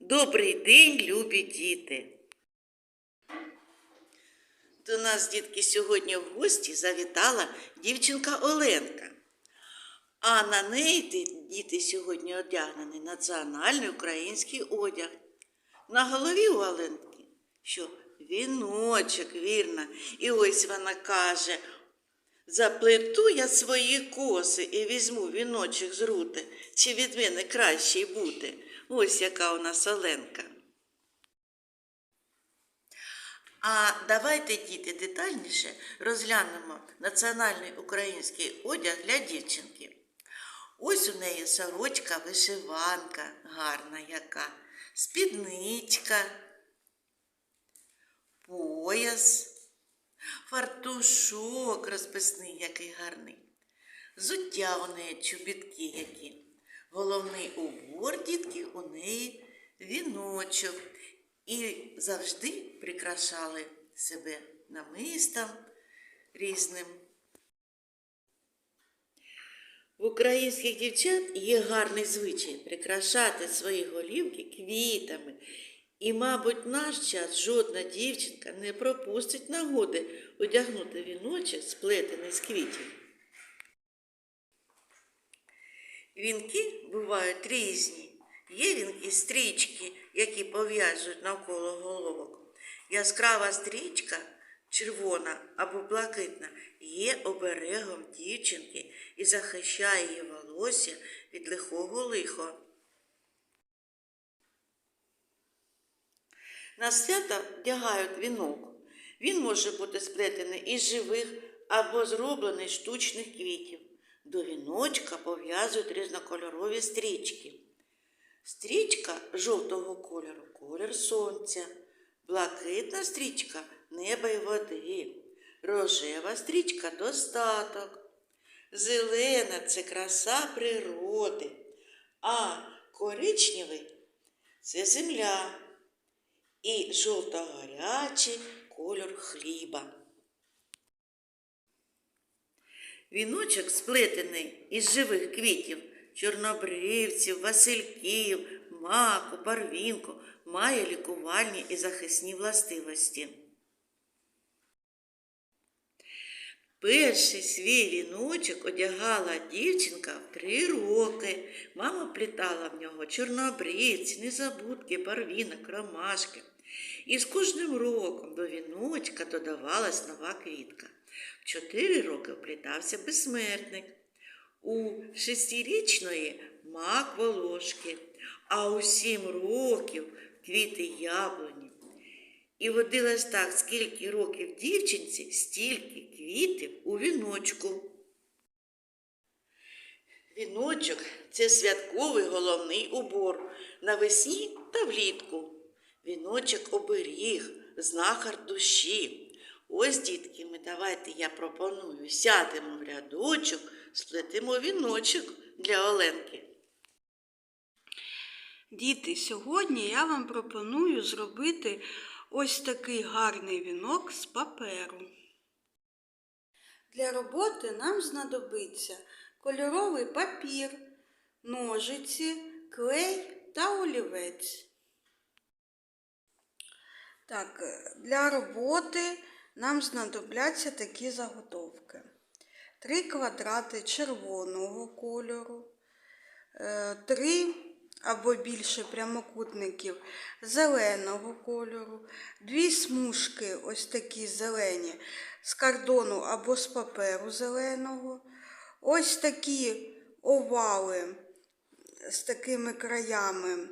Добрий день, любі діти. До нас, дітки, сьогодні в гості завітала дівчинка Оленка. А на неї діти сьогодні одягнений національний український одяг. На голові у Оленки, що віночок, вірно. І ось вона каже: Заплету я свої коси і візьму віночок з рути, чи від мене краще й бути. Ось яка у нас Оленка. А давайте, діти, детальніше розглянемо національний український одяг для дівчинки. Ось у неї сорочка, вишиванка, гарна яка, спідничка, пояс, фартушок розписний, який гарний. Зуття у неї чобітки які. Головний убор, дітки, у неї віночок. І завжди прикрашали себе намистом різним. В українських дівчат є гарний звичай прикрашати свої голівки квітами. І, мабуть, наш час жодна дівчинка не пропустить нагоди одягнути віночок, сплетений з квітів. Вінки бувають різні. Є вінки стрічки, які пов'язують навколо головок. Яскрава стрічка, червона або блакитна, є оберегом дівчинки і захищає її волосся від лихого лиха. На свята вдягають вінок. Він може бути сплетений із живих або зроблений штучних квітів. До віночка пов'язують різнокольорові стрічки. Стрічка жовтого кольору колір сонця, блакитна стрічка неба й води, рожева стрічка достаток. Зелена це краса природи, а коричневий це земля і жовто-гарячий кольор хліба. Віночок сплетений із живих квітів, чорнобривців, васильків, маку, барвінку, має лікувальні і захисні властивості. Перший свій віночок одягала дівчинка в три роки. Мама плітала в нього чорнобривці, незабудки, барвінок, ромашки. І з кожним роком до віночка додавалась нова квітка. В чотири роки вплітався безсмертник. У шестирічної мак волошки, а у сім років квіти яблуні. І водилось так, скільки років дівчинці, стільки квітів у віночку. Віночок це святковий головний убор навесні та влітку. Віночок оберіг, знахар душі. Ось, дітки, ми давайте я пропоную, сядемо в рядочок, сплетемо віночок для Оленки. Діти, сьогодні я вам пропоную зробити ось такий гарний вінок з паперу. Для роботи нам знадобиться кольоровий папір, ножиці, клей та олівець. Так, е, для роботи нам знадобляться такі заготовки. Три квадрати червоного кольору, е, три або більше прямокутників зеленого кольору, дві смужки, ось такі зелені, з кардону або з паперу зеленого, ось такі овали з такими краями.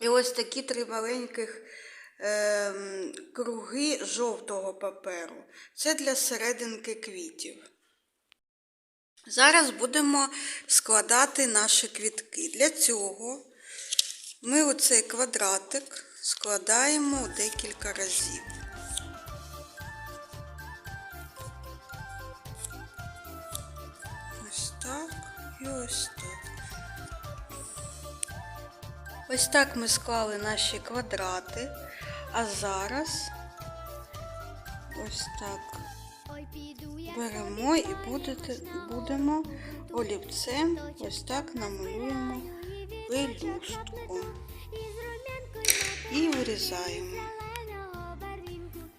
І ось такі три маленьких ем, круги жовтого паперу. Це для серединки квітів. Зараз будемо складати наші квітки. Для цього ми оцей квадратик складаємо декілька разів. Ось так і ось так. Ось так ми склали наші квадрати, а зараз ось так беремо і будемо олівцем ось так намалюємо пелюстку. і вирізаємо.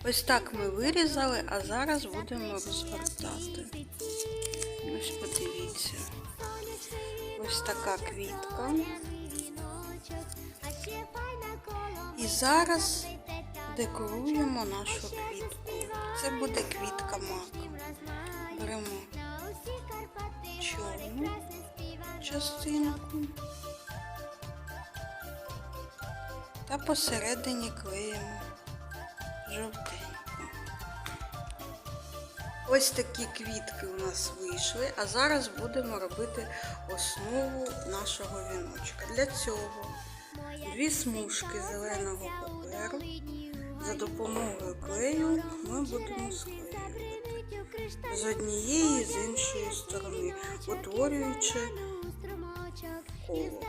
Ось так ми вирізали, а зараз будемо розгортати. Ось подивіться. Ось така квітка. Зараз декоруємо нашу квітку. Це буде квітка мака. Беремо чорну частинку та посередині клеїмо жовтеньку. Ось такі квітки у нас вийшли, а зараз будемо робити основу нашого віночка. Для цього дві смужки зеленого паперу за допомогою клею ми будемо склеювати з однієї і з іншої сторони, утворюючи коло.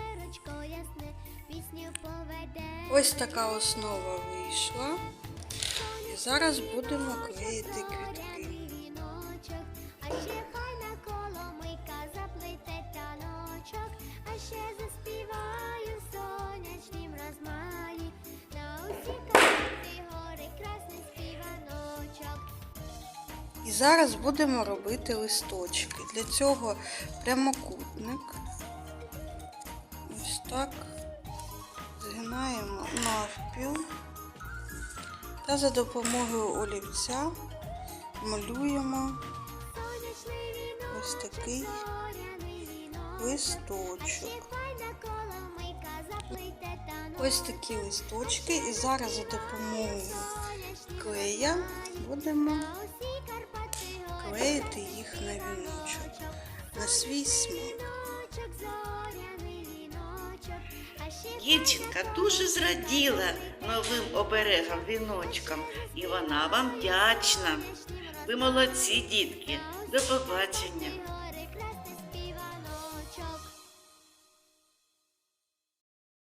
Ось така основа вийшла. І зараз будемо клеїти квітки. І зараз будемо робити листочки. Для цього прямокутник. Ось так. Згинаємо навпіл. Та за допомогою олівця малюємо ось такий листочок. Ось такі листочки. І зараз за допомогою клея будемо на усі Карпати гори. клеїти їх на віночок. На свій смак. Дівчинка дуже зраділа новим оберегам віночкам, і вона вам вдячна. Ви молодці, дітки. До побачення.